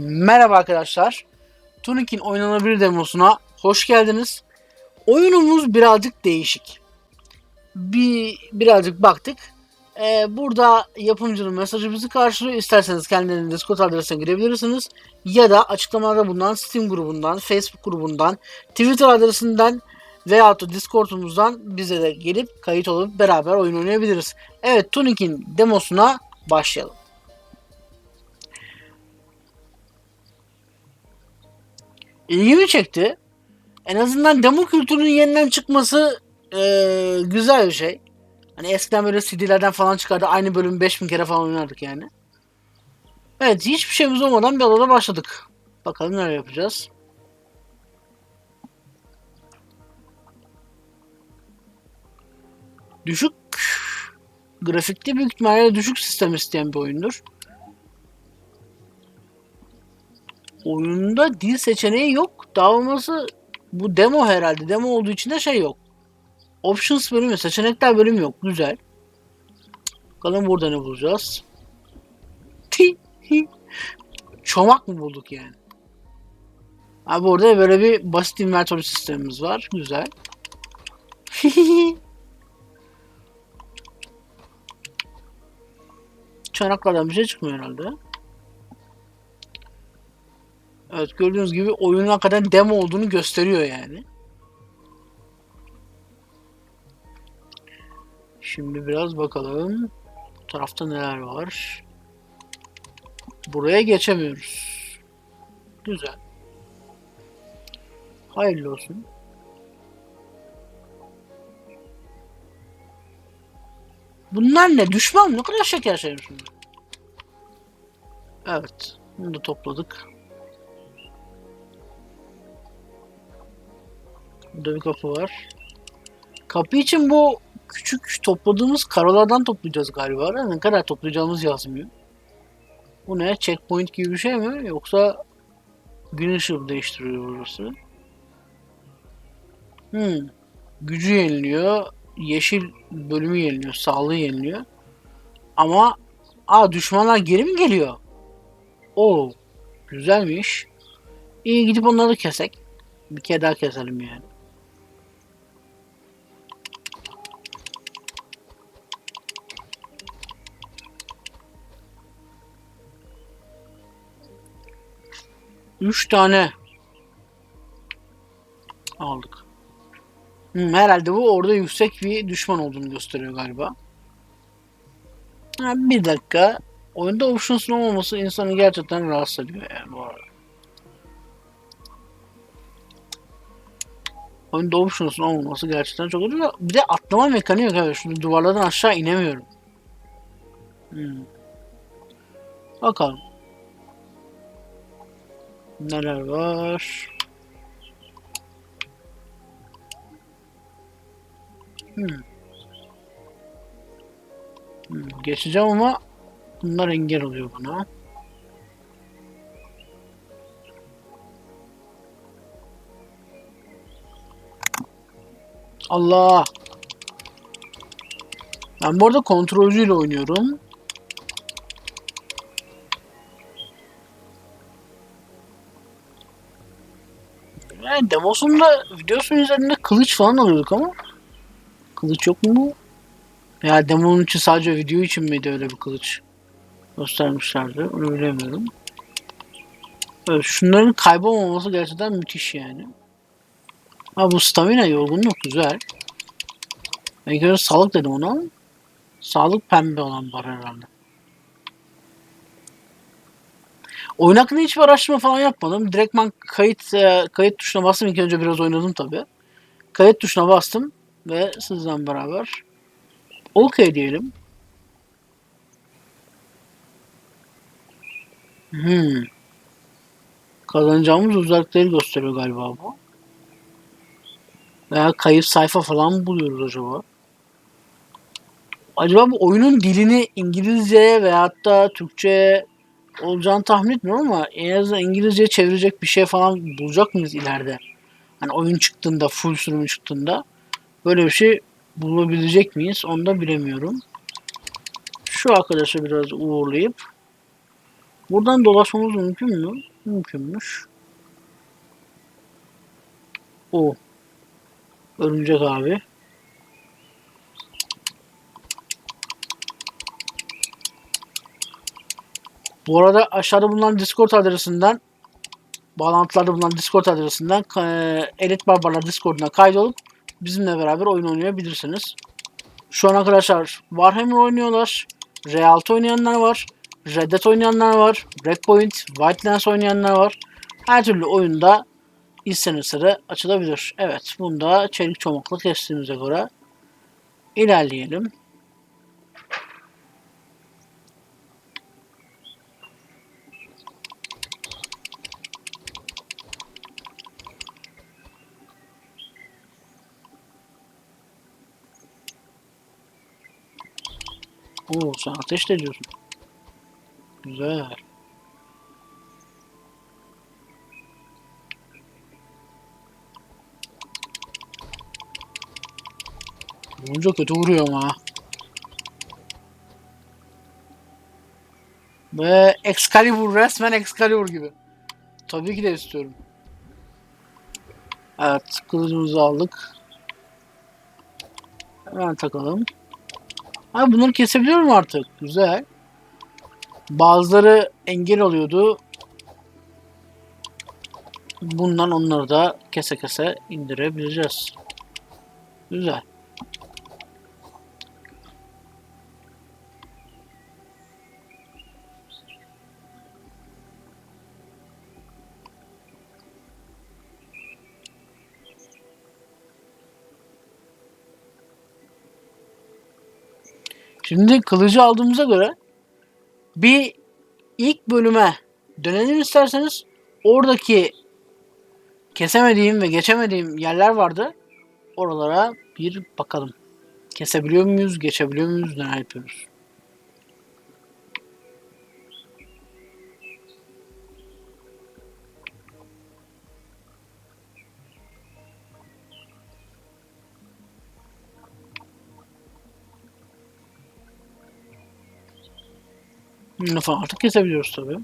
Merhaba arkadaşlar. Tunik'in oynanabilir demosuna hoş geldiniz. Oyunumuz birazcık değişik. Bir birazcık baktık. Ee, burada yapımcının mesajı bizi karşılıyor. İsterseniz kendilerinin Discord adresine girebilirsiniz. Ya da açıklamalarda bulunan Steam grubundan, Facebook grubundan, Twitter adresinden veya da Discord'umuzdan bize de gelip kayıt olup beraber oyun oynayabiliriz. Evet Tunik'in demosuna başlayalım. İlgimi çekti. En azından demo kültürünün yeniden çıkması eee, güzel bir şey. Hani eskiden böyle CD'lerden falan çıkardı. Aynı bölümü 5000 kere falan oynardık yani. Evet hiçbir şeyimiz olmadan bir adada başladık. Bakalım neler yapacağız. Düşük grafikte büyük ihtimalle düşük sistem isteyen bir oyundur. Oyunda dil seçeneği yok. Dağılması bu demo herhalde. Demo olduğu için de şey yok. Options bölümü, seçenekler bölümü yok. Güzel. Bakalım burada ne bulacağız. Ti. Çomak mı bulduk yani? Abi burada böyle bir basit inventory sistemimiz var. Güzel. Çanaklardan bir şey çıkmıyor herhalde. Evet gördüğünüz gibi oyunun hakikaten demo olduğunu gösteriyor yani. Şimdi biraz bakalım. Bu tarafta neler var. Buraya geçemiyoruz. Güzel. Hayırlı olsun. Bunlar ne? Düşman mı? Ne kadar şeker şeymiş bunlar. Evet. Bunu da topladık. Burada kapı var. Kapı için bu küçük topladığımız karalardan toplayacağız galiba. Ne kadar toplayacağımız yazmıyor. Bu ne? Checkpoint gibi bir şey mi? Yoksa gün ışığı değiştiriyor burası. Hmm. Gücü yeniliyor. Yeşil bölümü yeniliyor. Sağlığı yeniliyor. Ama aa düşmanlar geri mi geliyor? Oo. Güzelmiş. İyi gidip onları kesek. Bir kere daha keselim yani. Üç tane aldık. Hmm, herhalde bu orada yüksek bir düşman olduğunu gösteriyor galiba. Ha, bir dakika. Oyunda options'un olmaması insanı gerçekten rahatsız ediyor yani bu arada. Oyunda options'un olmaması gerçekten çok kötü. Bir de atlama mekaniği yok abi. Şimdi duvarlardan aşağı inemiyorum. Hmm. Bakalım. Neler var? Hmm. Hmm, Geçeceğim ama bunlar engel oluyor bana. Allah! Ben bu arada kontrolcüyle oynuyorum. Yani demosunda videosunun üzerinde kılıç falan alıyorduk ama kılıç yok mu? Ya demonun için sadece video için miydi öyle bir kılıç göstermişlerdi onu bilemiyorum. Evet, şunların kaybolmaması gerçekten müthiş yani. Ha bu stamina yorgunluk güzel. Ben göre sağlık dedim ona sağlık pembe olan var herhalde. Oyun hakkında hiçbir araştırma falan yapmadım. Direktman kayıt e, kayıt tuşuna bastım. İlk önce biraz oynadım tabi. Kayıt tuşuna bastım ve sizden beraber OK diyelim. Hmm. Kazanacağımız özellikleri gösteriyor galiba bu. Veya kayıp sayfa falan mı buluyoruz acaba? Acaba bu oyunun dilini İngilizceye veyahut da Türkçe'ye olacağını tahmin etmiyorum ama en azından İngilizceye çevirecek bir şey falan bulacak mıyız ileride? Hani oyun çıktığında, full sürümü çıktığında böyle bir şey bulabilecek miyiz? Onu da bilemiyorum. Şu arkadaşı biraz uğurlayıp Buradan dolaşmamız mümkün mü? Mümkünmüş. O. Örümcek abi. Bu arada aşağıda bulunan Discord adresinden bağlantılarda bulunan Discord adresinden e, Elit Barbarlar Discord'una kaydolup bizimle beraber oyun oynayabilirsiniz. Şu an arkadaşlar Warhammer oynuyorlar. Realto oynayanlar var. Red Dead oynayanlar var. Breakpoint, Wildlands oynayanlar var. Her türlü oyunda istenirse açılabilir. Evet, bunda çelik çomaklı kestiğimize göre ilerleyelim. Oo, sen ateş de ediyorsun. Güzel. Vurunca kötü vuruyor ama. Ve Excalibur resmen Excalibur gibi. Tabii ki de istiyorum. Evet kılıcımızı aldık. Hemen takalım. Ha bunları kesebiliyorum artık. Güzel. Bazıları engel oluyordu. Bundan onları da kese kese indirebileceğiz. Güzel. Şimdi kılıcı aldığımıza göre bir ilk bölüme dönelim isterseniz. Oradaki kesemediğim ve geçemediğim yerler vardı. Oralara bir bakalım. Kesebiliyor muyuz, geçebiliyor muyuz, neler yapıyoruz? Falan artık kesebiliyoruz tabii.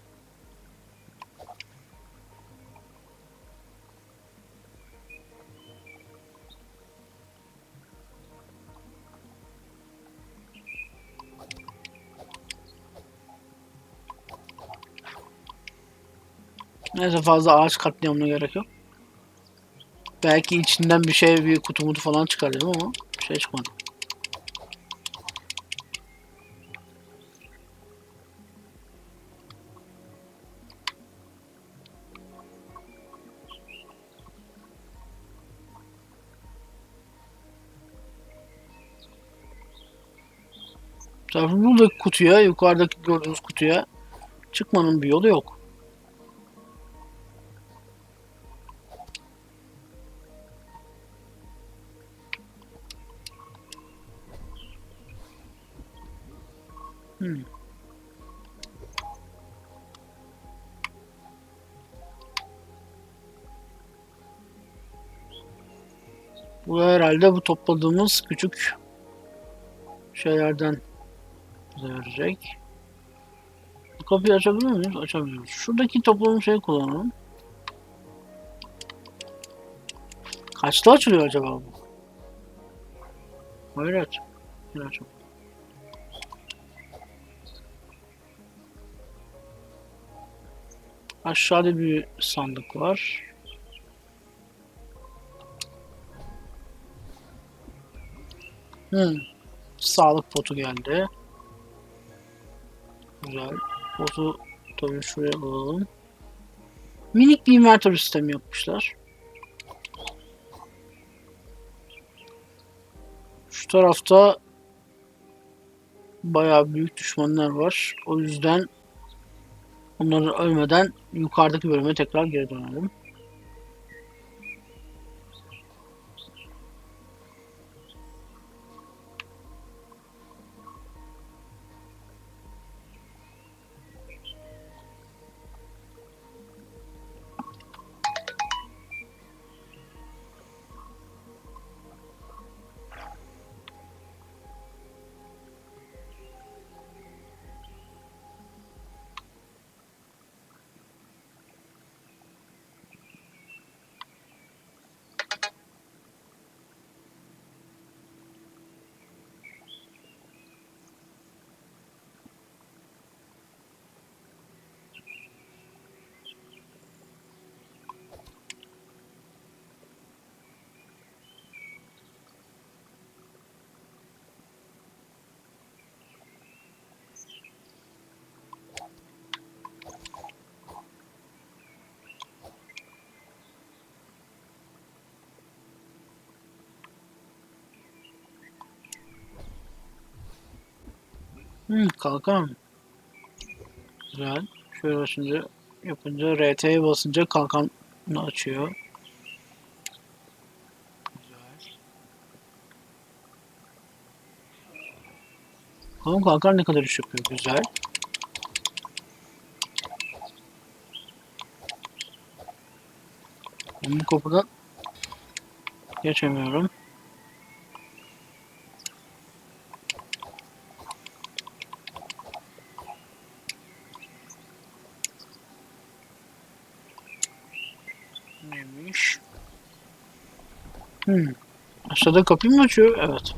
Neyse fazla ağaç katliamına gerek yok. Belki içinden bir şey bir kutu mutu falan çıkar dedim ama bir şey çıkmadı. Tabii buradaki kutuya, yukarıdaki gördüğünüz kutuya çıkmanın bir yolu yok. Hmm. Bu herhalde bu topladığımız küçük şeylerden bize verecek. Kapıyı açabiliyor muyuz? Açabiliyoruz. Şuradaki topladığım şeyi kullanalım. Kaçta açılıyor acaba bu? Hayret. Hayret çok. Aşağıda bir sandık var. Hmm. Sağlık potu geldi. Güzel. Potu tabii şuraya alalım. Minik bir invertör sistemi yapmışlar. Şu tarafta bayağı büyük düşmanlar var. O yüzden onları ölmeden yukarıdaki bölüme tekrar geri dönelim. Hmm, kalkan. Güzel. Şöyle basınca yapınca RT'ye basınca kalkanı açıyor. Güzel. Bakalım kalkan ne kadar iş yapıyor. Güzel. Ben bu kapıdan geçemiyorum. Neymiş? Hmm. Aşağıda kapıyı mı açıyor? Evet.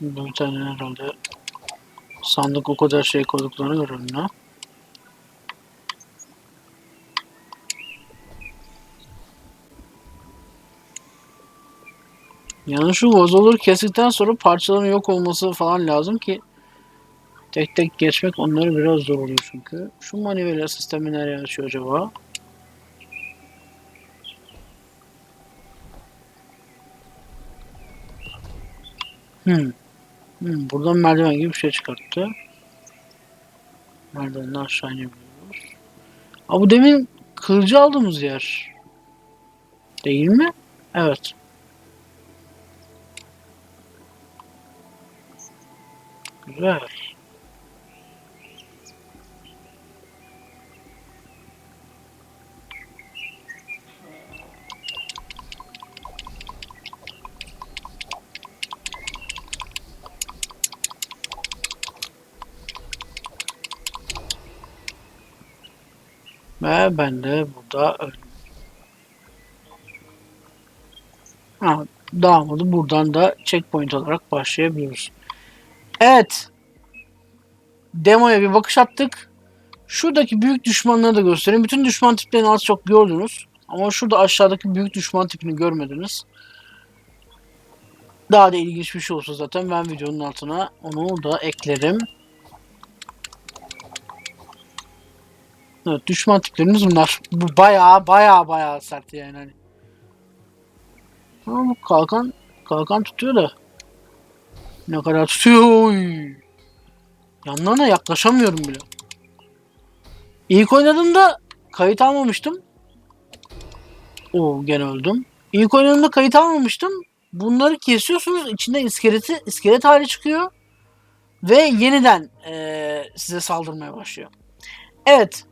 Burada bir tane herhalde sandık o kadar şey koyduklarına göre önüne. Yani şu vazoları kestikten sonra parçaların yok olması falan lazım ki tek tek geçmek onları biraz zor oluyor çünkü. Şu manivela sistemi nereye açıyor acaba? Hmm. Hmm, buradan merdiven gibi bir şey çıkarttı. Merdivenden aşağı inebiliyoruz. Aa, bu demin kılıcı aldığımız yer. Değil mi? Evet. Güzel. Ve ben de burada. Ha, damadı buradan da checkpoint olarak başlayabiliyoruz. Evet. Demoya bir bakış attık. Şuradaki büyük düşmanları da göstereyim. Bütün düşman tiplerini az çok gördünüz. Ama şurada aşağıdaki büyük düşman tipini görmediniz. Daha da ilginç bir şey olsa zaten ben videonun altına onu da eklerim. Evet düşman tiplerimiz bunlar. Bu baya baya baya sert yani. Hani. Ama bu kalkan kalkan tutuyor da. Ne kadar tutuyor. Yanlarına yaklaşamıyorum bile. İlk oynadığımda kayıt almamıştım. Oo gene öldüm. İlk oynadığımda kayıt almamıştım. Bunları kesiyorsunuz. içinde iskeleti, iskelet hali çıkıyor. Ve yeniden eee, size saldırmaya başlıyor. Evet.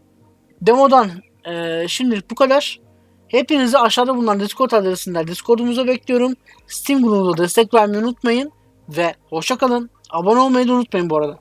Demodan eee, şimdilik bu kadar. Hepinizi aşağıda bulunan Discord adresinden Discord'umuza bekliyorum. Steam grubumuza destek vermeyi unutmayın. Ve hoşça kalın. Abone olmayı da unutmayın bu arada.